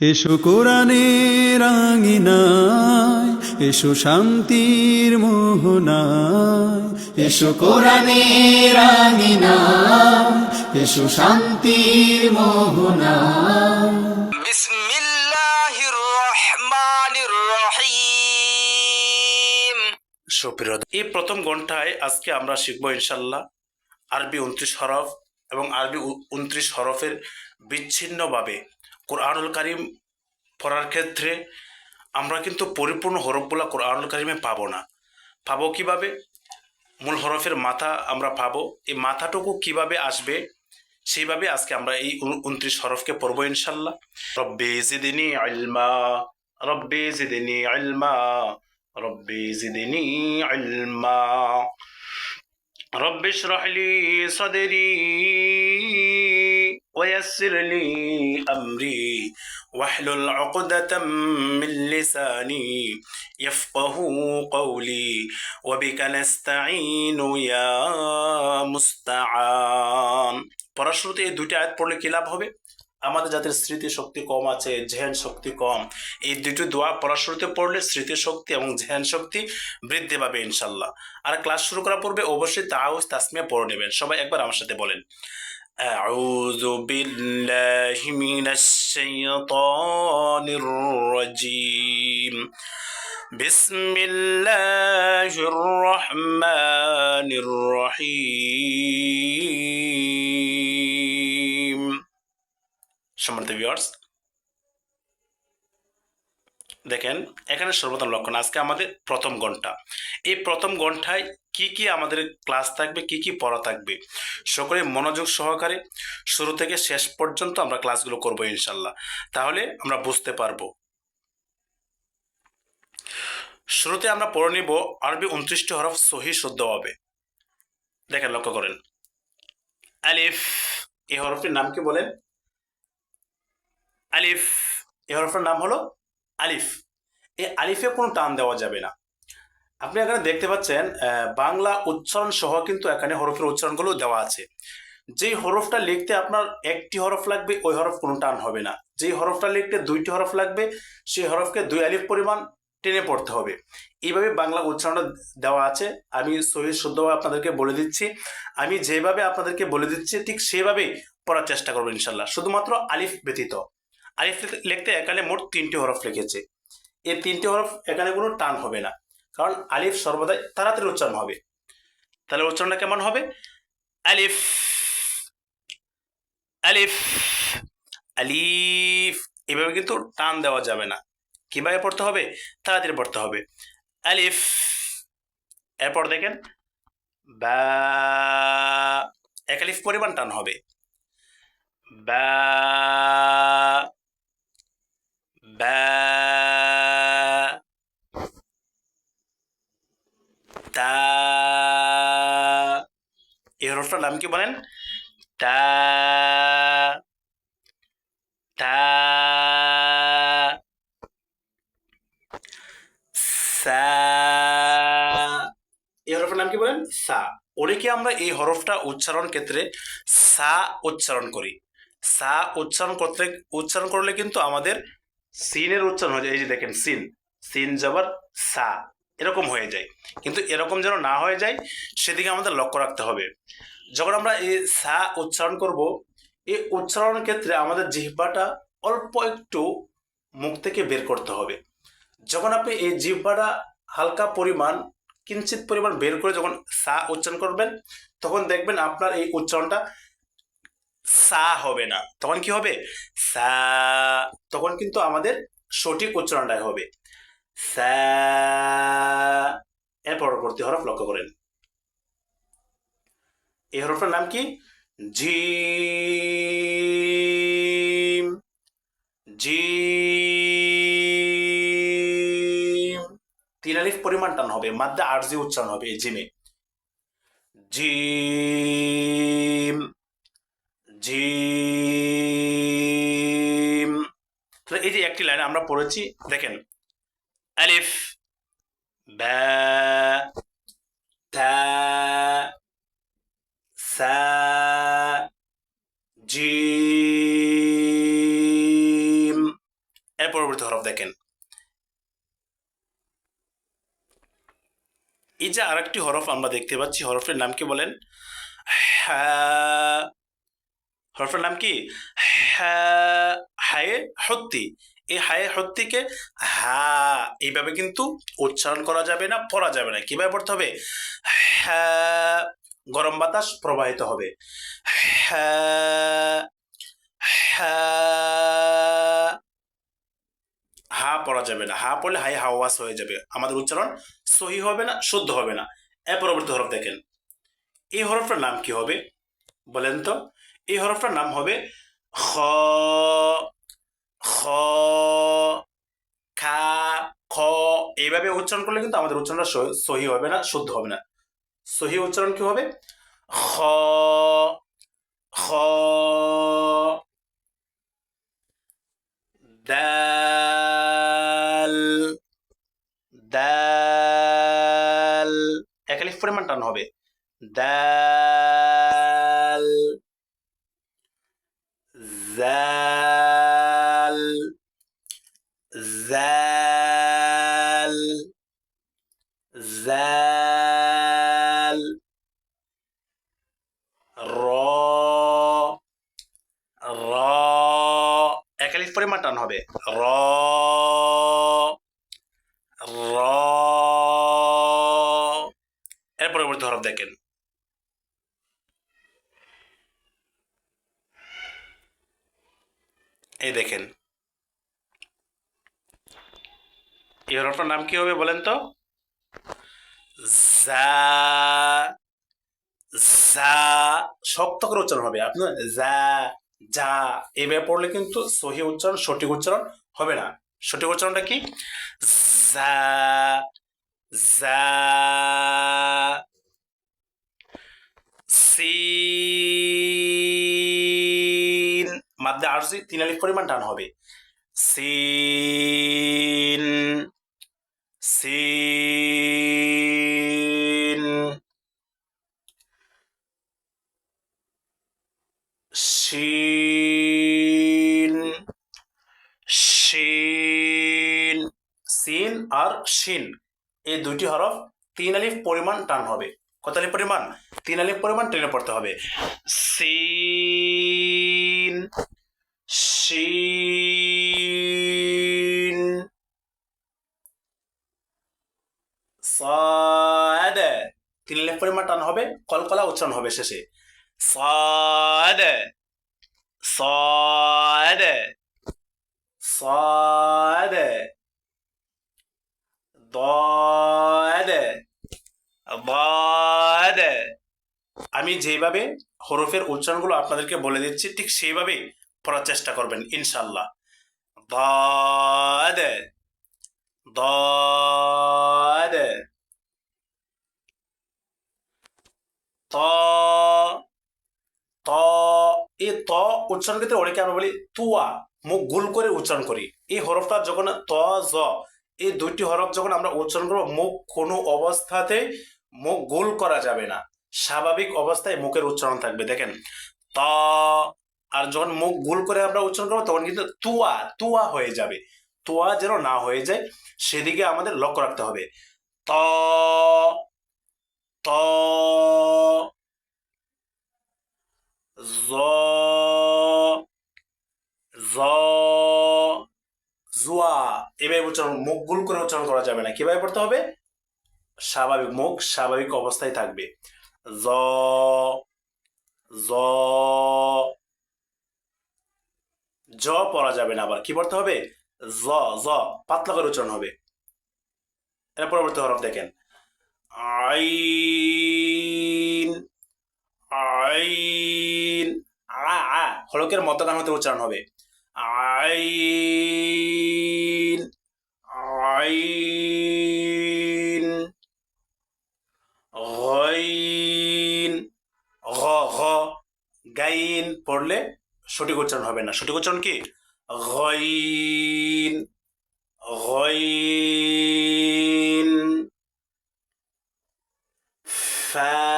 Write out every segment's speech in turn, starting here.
এসো কোরআনের আঙিনায় এসো শান্তির মোহনায়। এসো কোরআনের আঙিনায় এসো শান্তির মোহনায়। বিসমিল্লাহির রহমানির রহিম সুপ্রিয় এই প্রথম ঘন্টায় আজকে আমরা শিখব ইনশাল্লাহ আরবি উনত্রিশ হরফ এবং আরবি উনত্রিশ হরফের বিচ্ছিন্নভাবে কোরআনুল কারিম পড়ার ক্ষেত্রে আমরা কিন্তু পরিপূর্ণ হরফগুলা কোরআনুল কারিমে পাবো না। পাবো কীভাবে? মূল হরফের মাথা আমরা পাবো। এই মাথাটুকু কীভাবে আসবে, সেইভাবে আজকে আমরা এই উনত্রিশ হরফকে পড়ব ইনশাল্লাহ। রব্বে জিদিনী আলমা রব্বে জিদিনী আলমা রব্বে জিদিনী আলমা রব্বে সদরি। ويسر لي أمري واحلل عقدة من لساني يفقه قولي وبك نستعين يا مستعان পড়াশুরুতে এই দুটি আয়াত পড়লে কি লাভ হবে আমাদের যাদের স্মৃতি শক্তি কম আছে জেহেন শক্তি কম এই দুটি দোয়া পড়ার শুরুতে পড়লে স্মৃতি শক্তি এবং জেহেন শক্তি বৃদ্ধি পাবে ইনশাল্লাহ আর ক্লাস শুরু করার পূর্বে অবশ্যই তাহাউস তাসমিয়া পড়ে নেবেন সবাই একবার আমার সাথে বলেন أعوذ بالله من الشيطان الرجيم بسم الله الرحمن الرحيم সম্মানিত ভিউয়ার্স দেখেন, এখানে সর্বপ্রথম লক্ষণ, আজকে আমাদের প্রথম ঘণ্টা। এই প্রথম ঘন্টায় কি কি আমাদের ক্লাস থাকবে, কি কি পড়া থাকবে সকলে মনোযোগ সহকারে শুরু থেকে শেষ পর্যন্ত আমরা ক্লাসগুলো করব ইনশাল্লাহ। তাহলে আমরা বুঝতে পারব। শুরুতে আমরা পড়ে নিব আরবি উনত্রিশটি হরফ সহি শুদ্ধ হবে। দেখেন, লক্ষ্য করেন। আলিফ এই হরফটির নাম কি বলেন? আলিফ এই হরফের নাম হলো আলিফ। এই আলিফে কোনো টান দেওয়া যাবে না। আপনি এখানে দেখতে পাচ্ছেন বাংলা উচ্চারণ সহ কিন্তু এখানে হরফের উচ্চারণগুলো দেওয়া আছে। যেই হরফটা লিখতে আপনার একটি হরফ লাগবে, ওই হরফ কোনো টান হবে না। যেই হরফটা লিখতে দুইটি হরফ লাগবে, সেই হরফকে দুই আলিফ পরিমাণ টেনে পড়তে হবে। এইভাবে বাংলা উচ্চারণটা দেওয়া আছে। আমি সহি শুদ্ধভাবে আপনাদেরকে বলে দিচ্ছি। আমি যেভাবে আপনাদেরকে বলে দিচ্ছি, ঠিক সেভাবেই পড়ার চেষ্টা করব ইনশাল্লাহ। শুধুমাত্র আলিফ ব্যতীত। আলিফ লিখতে এখানে মোট তিনটি হরফ লিখেছে। এই তিনটি হরফ এখানে কোনো টান হবে না, কারণ আলিফ সর্বদাই তাড়াতাড়ি উচ্চারণ হবে। তাহলে উচ্চারণটা কেমন হবে? আলিফ আলিফ আলিফ। এভাবে কিন্তু টান দেওয়া যাবে না। কীভাবে পড়তে হবে? তাড়াতাড়ি পড়তে হবে। আলিফ, এরপর দেখেন, বা, এক আলিফ পরিমাণ টান হবে। বা বা তা এই হরফটার নাম কি বলেন? তা তা সা। এই হরফের নাম কি বলেন? সা। অনেকে আমরা এই হরফটা উচ্চারণ ক্ষেত্রে সা উচ্চারণ করি? সা উচ্চারণ করতে, উচ্চারণ করলে কিন্তু আমাদের সিনের উচ্চারণ হয়ে যায়, এই যে দেখেন, সিন। সিন জবর সা, এরকম হয়ে যায়। কিন্তু এরকম যেন না হয়ে যায়, সেদিকে আমাদের লক্ষ্য রাখতে হবে। যখন আমরা এই সা উচ্চারণ করব, এই উচ্চারণের ক্ষেত্রে আমাদের জিহ্বাটা অল্প একটু মুখ থেকে বের করতে হবে। যখন আপনি এই জিহ্বাটা হালকা পরিমাণ, কিঞ্চিত পরিমাণ বের করে যখন সা উচ্চারণ করবেন, তখন দেখবেন আপনার এই উচ্চারণটা সা হবে না। তখন কি হবে? সা, তখন কিন্তু আমাদের সঠিক উচ্চারণটাই হবে। এর পরবর্তী হরফ লক্ষ্য করেন। এই হরফটার নাম কি? জিম। জিম। তিন আলিফ পরিমাণ টান হবে। মাদ্দা আরজি উচ্চারণ হবে জিমে। জিম। একটি লাইন আমরা পড়েছি, দেখেন। আলিফ এর পরবর্তী হরফ দেখেন। এই যে আরেকটি হরফ আমরা দেখতে পাচ্ছি, হরফের নাম কি বলেন? হরফের নাম কি? হায়ে, হত্তি। এই হায়ে হত্তিকে হা এইভাবে কিন্তু উচ্চারণ করা যাবে না, পড়া যাবে না। কীভাবে পড়তে হবে? হ্যাঁ গরম বাতাস প্রবাহিত হবে। হ্যাঁ হ্যাঁ হা পড়া যাবে না। হা পড়লে হাই হাওয়াস হয়ে যাবে। আমাদের উচ্চারণ সহি হবে না, শুদ্ধ হবে না। এর পরবর্তী হরফ দেখেন। এই হরফটার নাম কি হবে? বলেন তো। এই হরফটার নাম হবে খ খ, খা, খ এইভাবে উচ্চারণ করলে কিন্তু আমাদের উচ্চারণটা সহি- হবে না, শুদ্ধ হবে না। সহি উচ্চারণ কি হবে? খ খ, দাল দাল একালিফ পরিমাণ টান হবে। দাল, জাল জাল র র একালিফ পরিমাণ টান হবে। র র এর পরবর্তী হরফ দেখেন। এই দেখেন। এই হরফটার নাম কি হবে বলেন তো? জা যা, শক্ত করে উচ্চারণ হবে। আপনার যা যা, এভাবে পড়লে কিন্তু সহি উচ্চারণ, সঠিক উচ্চারণ হবে না। সঠিক উচ্চারণটা কি? যা যা, সিন। মাদ্দে আরজি, তিন আলিফ পরিমাণ টান হবে। সিন সিন শিন শিন সিন আর শিন এই দুটি হরফ তিন আলিফ পরিমাণ টান হবে। কত আলিফ পরিমাণ? তিন আলিফ পরিমাণ টেনে পড়তে হবে। সিন শিন সাদ। তিন আলিফ পরিমাণ টান হবে, কলকলা উচ্চারণ হবে শেষে। সাদ সাদ সাদ। ضاد ضاد আমি যেভাবে হরফের উচ্চারণগুলো আপনাদেরকে বলে দিচ্ছি ঠিক সেইভাবেই পড়ার চেষ্টা করবেন ইনশাল্লাহ ضاد ضاد ط ত এই ত উচ্চারণ ক্ষেত্রে অনেকে আমরা বলি তুয়া মুখ গুল করে উচ্চারণ করি এই হরফটা যখন ত জ এই দুইটি হরফ যখন আমরা উচ্চারণ করব, মুখ কোনো অবস্থাতে মুখ গোল করা যাবে না। স্বাভাবিক অবস্থায় মুখের উচ্চারণ থাকবে, দেখেন। ত, আর যখন মুখ গোল করে আমরা উচ্চারণ করব, তখন কিন্তু তুয়া তুয়া হয়ে যাবে। তুয়া যেন না হয়ে যায়, সেদিকে আমাদের লক্ষ্য রাখতে হবে। ত ত জ জ জুয়া এভাবে উচ্চারণ, মুখ গুল করে উচ্চারণ করা যাবে না, কীভাবে পড়তে হবে? স্বাভাবিক মুখ স্বাভাবিক অবস্থায় থাকবে। জ জ পড়া যাবে না আবার, কি পড়তে হবে? জ জ, পাতলা করে উচ্চারণ হবে। এর পরবর্তী হরফ দেখেন। আইন আইন, আ আ, হলকের মতগান হতে উচ্চারণ হবে। আইন আইন। غين غ غ গাইন পড়লে সঠিক উচ্চারণ হবে না। সঠিক উচ্চারণ কি? غين غين ফা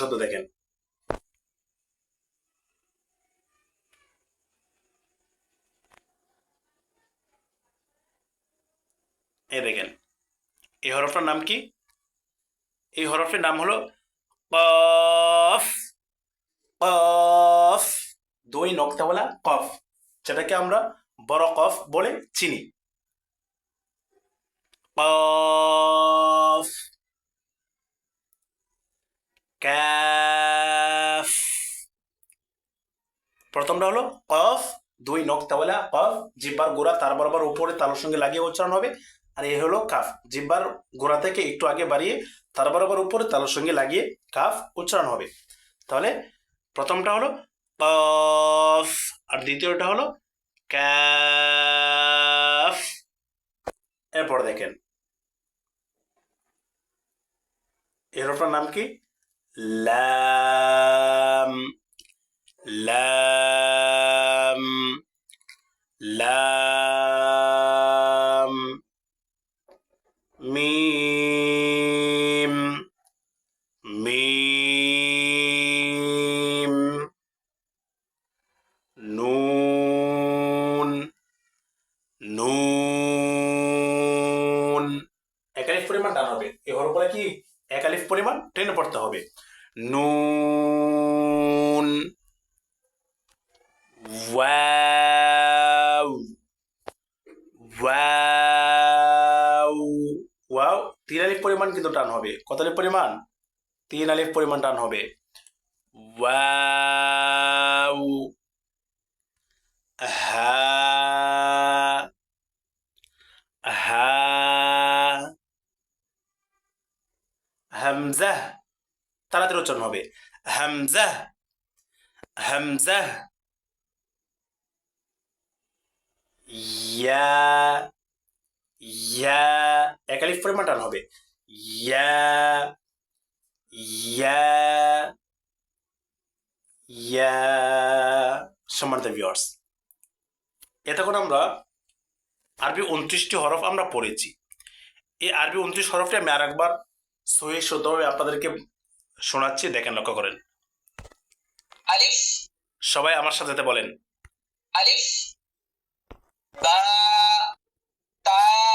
শব্দ দেখেন। এই দেখেন, এই হরফটার নাম কি? এই হরফের নাম হলো কফ কফ, দুই নক্তাওয়ালা কফ, যেটাকে আমরা বড় কফ বলে চিনি। কফ ক্যাফ প্রথমটা হলো কফ, দুই নক্তাওয়ালা কফ, জিব্বার গোড়া তার বরাবর উপরে তালুর সঙ্গে লাগিয়ে উচ্চারণ হবে। আর এই হলো কাফ, জিব্বার গোড়া থেকে একটু আগে বাড়িয়ে তার বরাবর উপরে তালুর সঙ্গে লাগিয়ে কাফ উচ্চারণ হবে। তাহলে প্রথমটা হলো কফ, আর দ্বিতীয়টা হলো ক্যাফ। এরপর দেখেন। এরপর নাম কি? লাম লাম লাম, মিম মিম, নুন নুন। একালিফ পরিমাণ টান হবে। এ হর পরে কি? টেনে হবে। নুন ওয়াও, তিন আলিফ পরিমাণ কিন্তু টান হবে। কত আলিফ পরিমাণ? তিন আলিফ পরিমাণ টান হবে। ওয়াও হা হা হামজা তাড়াতাড়ি উচ্চারণ হবে। হামজা হামজা, ইয়া ইয়া হবে। ইয়া ইয়া ইয়া ভিউয়ার্স এতক্ষণ আমরা আরবি উনত্রিশটি হরফ আমরা পড়েছি। এই আরবি উনত্রিশ হরফটি আমি আর একবার সহি শুদ্ধভাবে আপনাদেরকে শোনাচ্ছি দেখেন লক্ষ্য করেন। আলিফ। সবাই আমার সাথে বলেন। আলিফ। তা তা